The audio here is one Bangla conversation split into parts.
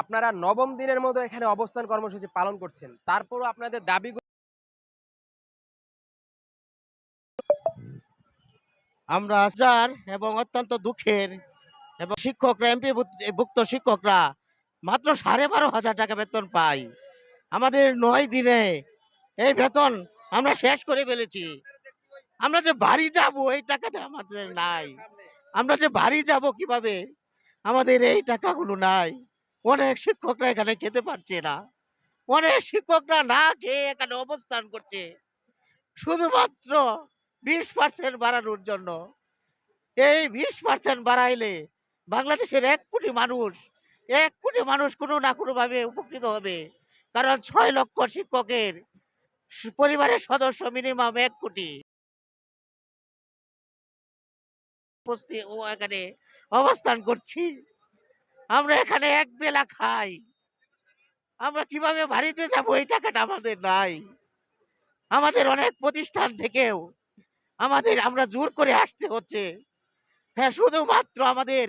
আপনারা নবম দিনের মতো এখানে অবস্থান কর্মসূচি পালন করছেন। তারপরও আপনাদের দাবি আমরা হাজার এবং অত্যন্ত দুঃখের এবং শিক্ষকরা, এমপি ভুক্ত শিক্ষকরা মাত্র সাড়ে বারো হাজার টাকা বেতন পাই। আমাদের নয় দিনে এই বেতন আমরা শেষ করে ফেলেছি। আমরা যে বাড়ি যাব এই টাকাটা আমাদের নাই। আমরা যে বাড়ি যাব কীভাবে? আমাদের এই টাকাগুলো নাই। অনেক শিক্ষকরা এখানে খেতে পারছে না। অনেক শিক্ষকরা না খেয়ে এখানে অবস্থান করছে। শুধুমাত্র বিশ পার্সেন্ট বাড়ানোর জন্য। এই বিশ পার্সেন্ট বাড়াইলে বাংলাদেশের এক কোটি মানুষ, এক কোটি মানুষ কোনো না কোনোভাবে উপকৃত হবে। কারণ ছয় লক্ষ শিক্ষকের পরিবারের সদস্য মিনিমাম এক কোটি। এখানে অবস্থান করছি। আমরা এখানে এক বেলা খাই। আমরা কীভাবে বাড়িতে যাব এই টাকাটা আমাদের নাই। আমাদের অনেক প্রতিষ্ঠান থেকেও আমাদের আমরা জোর করে আসতে হচ্ছে। হ্যাঁ শুধুমাত্র আমাদের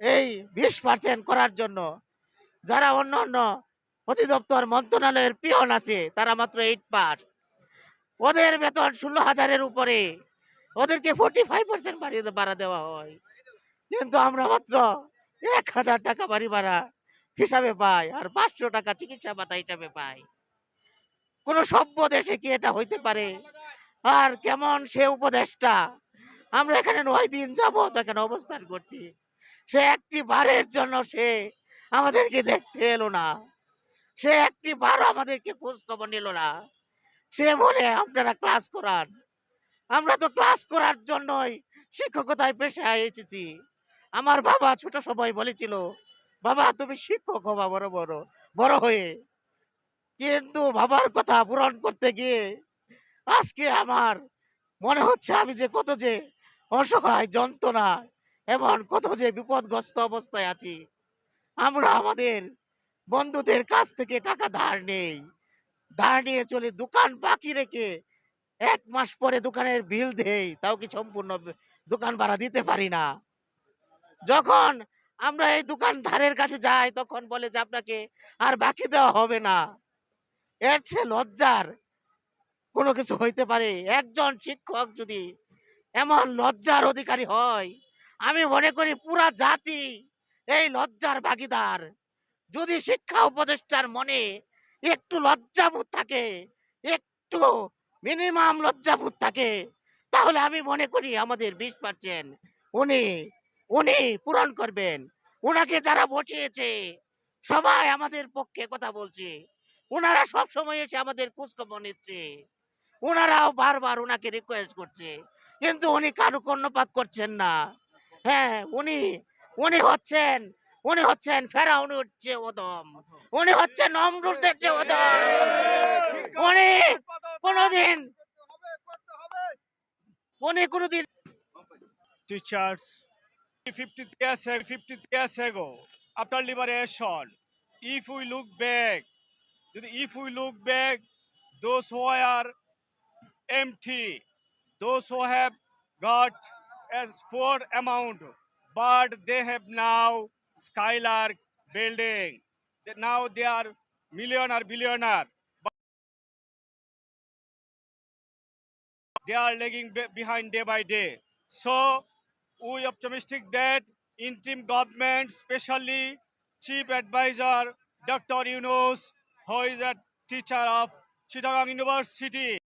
এই বিশ পার্সেন্ট করার জন্য। যারা অন্য অন্য অধিদপ্তর মন্ত্রণালয়ের পিয়ন আছে, তারা মাত্র এইট পাস ওদের বেতন ষোলো হাজারের উপরে। ওদেরকে ফোর্টি ফাইভ পার্সেন্ট বাড়িয়ে বাড়া দেওয়া হয়। কিন্তু আমরা মাত্র এক হাজার টাকা বাড়ি ভাড়া হিসাবে পাই আর পাঁচশো টাকা চিকিৎসা ভাতা হিসাবে পাই। কোন সভ্য দেশে কি এটা হইতে পারে? আর কেমন সে উপদেশটা আমরা এখানে নয় দিন যাব এখানে অবস্থান করছি। সে একটি বারের জন্য সে আমাদেরকে দেখতে এলো না। সে একটি বার আমাদেরকে খোঁজ খবর নিল না। সে বলে, আপনারা ক্লাস করান। আমরা তো ক্লাস করার জন্যই শিক্ষকতায় পেশায় এসেছি। আমার বাবা ছোট সময় বলেছিল, বাবা, তুমি শিক্ষক হবা বড় বড় বড় হয়ে। কিন্তু বাবার কথা পূরণ করতে গিয়ে আজকে আমার মনে হচ্ছে আমি যে কত যে অসহায় যন্ত্রণা এবং কত যে বিপদগ্রস্ত অবস্থায় আছি। আমরা আমাদের বন্ধুদের কাছ থেকে টাকা ধার নেই। ধার নিয়ে চলে দোকান বাকি রেখে এক মাস পরে দোকানের বিল দেই, তাও কি সম্পূর্ণ দোকান ভাড়া দিতে পারি না। যখন আমরা এই দোকানদারের কাছে যাই, তখন বলে যে আপনাকে আর বাকি দেওয়া হবে না। এর চেয়ে লজ্জার কোনো কিছু হইতে পারে। একজন শিক্ষক যদি এমন লজ্জার অধিকারী হয়, আমি মনে করি পুরা জাতি এই লজ্জার ভাগিদার। যদি শিক্ষা উপদেষ্টার মনে একটু লজ্জাবোধ থাকে, একটু মিনিমাম লজ্জাবোধ থাকে, তাহলে আমি মনে করি আমাদের বিশ পার্সেন্ট উনি উনি পূরণ করবেন। উনাকে যারা বসিয়েছে সবাই আমাদের পক্ষে কথা বলছে। ওনারা সব সময় এসে আমাদের খোঁজখবর নিচ্ছে। ওনারাও বারবার ওনাকে রিকোয়েস্ট করছে। কিন্তু উনি কারও কর্ণপাত করছেন না। হ্যাঁ উনি উনি হচ্ছেন উনি হচ্ছেন ফেরাউনি হচ্ছে ওদম উনি হচ্ছেন নমরুদের যে ওদম উনি কোনোদিন উনি কোনোদিন teachers 50 years, ag- 50 years ago, after liberation, if we look back, if we look back, those who are empty, those who have got as poor amount, but they have now skylark building. Now they are millionaire, billionaire. They are lagging behind day by day. So we optimistic that interim government, especially chief advisor Dr. Yunus, who is a teacher of Chittagong University,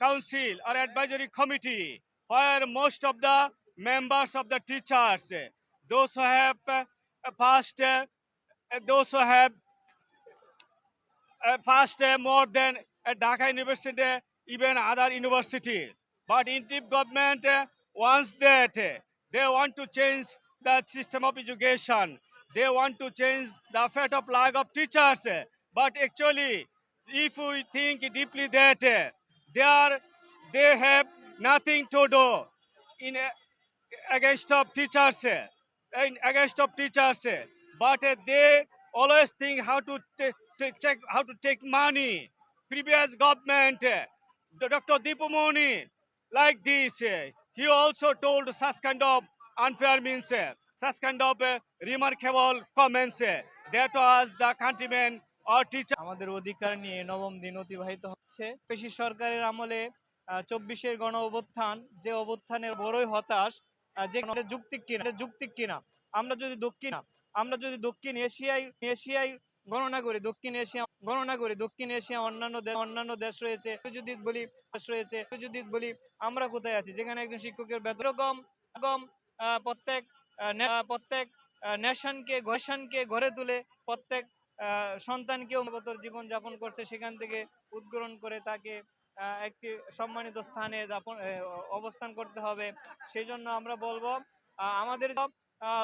council or advisory committee, where most of the members of the teachers, those who have uh, passed, uh, those who have uh, passed uh, more than at Dhaka University, even other university. But interim government eh, wants that uh, they want to change the system of education. They want to change the fate of lack of teachers. uh, But actually, if we think deeply that they are, they have nothing to do in against of teachers, in against of teachers. But they always think how to check how to take money. Previous government, Dr. Dipumoni, like this, uh, he also told such kind of unfair means such kind of remarkable comments uh, that was the countrymen or teacher. আমাদের অধিকার নিয়ে নবম দিন অতিবাহিত হচ্ছে। পেশি সরকারের আমলে চব্বিশের গণ অভ্যুত্থান যে অভ্যুত্থানের বড়ই হতাশ যে যুক্তিক কিনা এটা যুক্তিক কিনা আমরা যদি দক্ষিণ আমরা যদি দক্ষিণ এশিয়ায় এশিয়ায় গণনা করি, দক্ষিণ এশিয়া, গণনা করি, দক্ষিণ এশিয়া, অন্যান্য অন্যান্য দেশ রয়েছে যদি বলি দেশ রয়েছে যদি বলি আমরা কোথায় আছি? যেখানে একজন শিক্ষকের বেতন কম কম প্রত্যেক প্রত্যেক নেশনকে ঘোষণকে গড়ে তুলে প্রত্যেক সন্তানকেও জীবন যাপন করছে, সেখান থেকে উদ্গ্রহণ করে তাকে একটি সম্মানিত স্থানে যাপন অবস্থান করতে হবে। সেই জন্য আমরা বলব আমাদের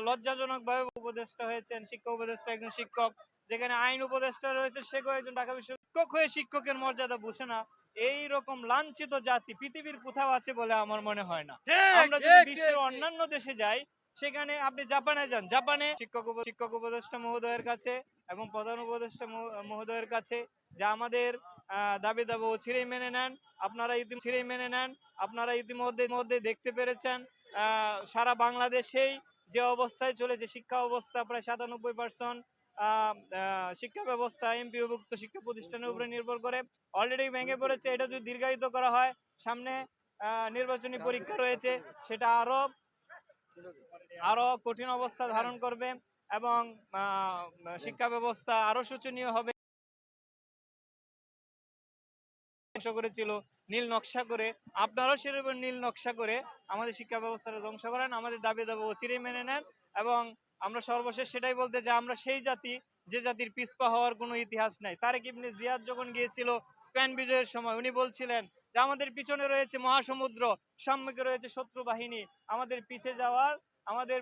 লজ্জাজনক ভাবে উপদেষ্টা হয়েছেন, শিক্ষা উপদেষ্টা একজন শিক্ষক। যেখানে আইন উপদেষ্টা রয়েছে সেও একজন ঢাকা বিশ্ব শিক্ষক হয়ে শিক্ষকের মর্যাদা বুঝে না। এই রকম লাঞ্ছিত জাতি পৃথিবীর কোথাও আছে বলে আমার মনে হয় না। আমরা যদি বিশ্বের অন্যান্য দেশে যাই সেখানে আপনি জাপানে যান। জাপানে শিক্ষক শিক্ষক উপদেষ্টা মহোদয়ের কাছে এবং প্রধান উপদেষ্টা মহোদয়ের কাছে যে আমাদের দাবি দাবি ছিঁড়েই মেনে নেন। আপনারা ইতিমধ্যে ছিঁড়েই মেনে নেন। আপনারা ইতিমধ্যে মধ্যে দেখতে পেরেছেন আহ, সারা বাংলাদেশেই যে অবস্থায় চলেছে শিক্ষা অবস্থা প্রায় সাতানব্বই পার্সেন্ট শিক্ষা ব্যবস্থা, এমপিওভুক্ত শিক্ষা প্রতিষ্ঠানের উপরে নির্ভর করে। অলরেডি ভেঙে পড়েছে, এটা যদি দীর্ঘায়িত করা হয়, সামনে নির্বাচনী পরীক্ষা রয়েছে, সেটা আরও আরও কঠিন অবস্থা ধারণ করবে এবং শিক্ষা ব্যবস্থা আরও শোচনীয় হবে। করেছিল, নীল নকশা করে। আপনারাও সেরকম নীল নকশা করে আমাদের শিক্ষা ব্যবস্থাটা ধ্বংস করেন। আমাদের দাবি দাবি অচিরেই মেনে নেন এবং আমরা সর্বশেষ সেটাই বলতে যে আমরা সেই জাতি, যে জাতির পিছপা হওয়ার কোনো ইতিহাস নাই। তারেক ইবনে জিয়াদ যখন গিয়েছিল স্পেন বিজয়ের সময়, উনি বলছিলেন যে, আমাদের পিছনে রয়েছে মহাসমুদ্র, সম্মুখে রয়েছে শত্রু বাহিনী, আমাদের পিছে যাওয়ার, আমাদের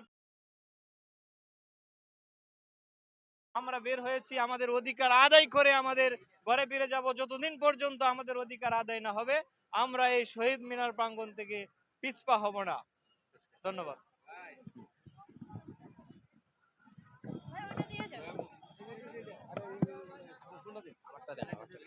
আমরা বের হয়েছি, আমাদের অধিকার আদায় করে আমাদের ঘরে ফিরে যাব, যতদিন পর্যন্ত আমাদের অধিকার আদায় না হবে, আমরা এই শহীদ মিনার প্রাঙ্গণ থেকে পিছপা হব না। ধন্যবাদ। আমারটা দেন আমারটা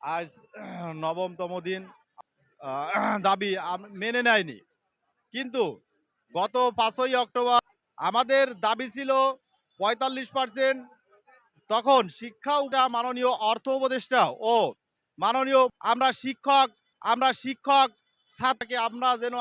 আজ নবমতম দিন। আহ, দাবি মেনে নেয়নি। কিন্তু গত পাঁচই অক্টোবর আমাদের দাবি ছিল পঁয়তাল্লিশ পার্সেন্ট তখন শিক্ষা উঠা মাননীয় অর্থ উপদেষ্টা ও মাননীয় আমরা শিক্ষক আমরা শিক্ষক ছাত্রকে আমরা যেন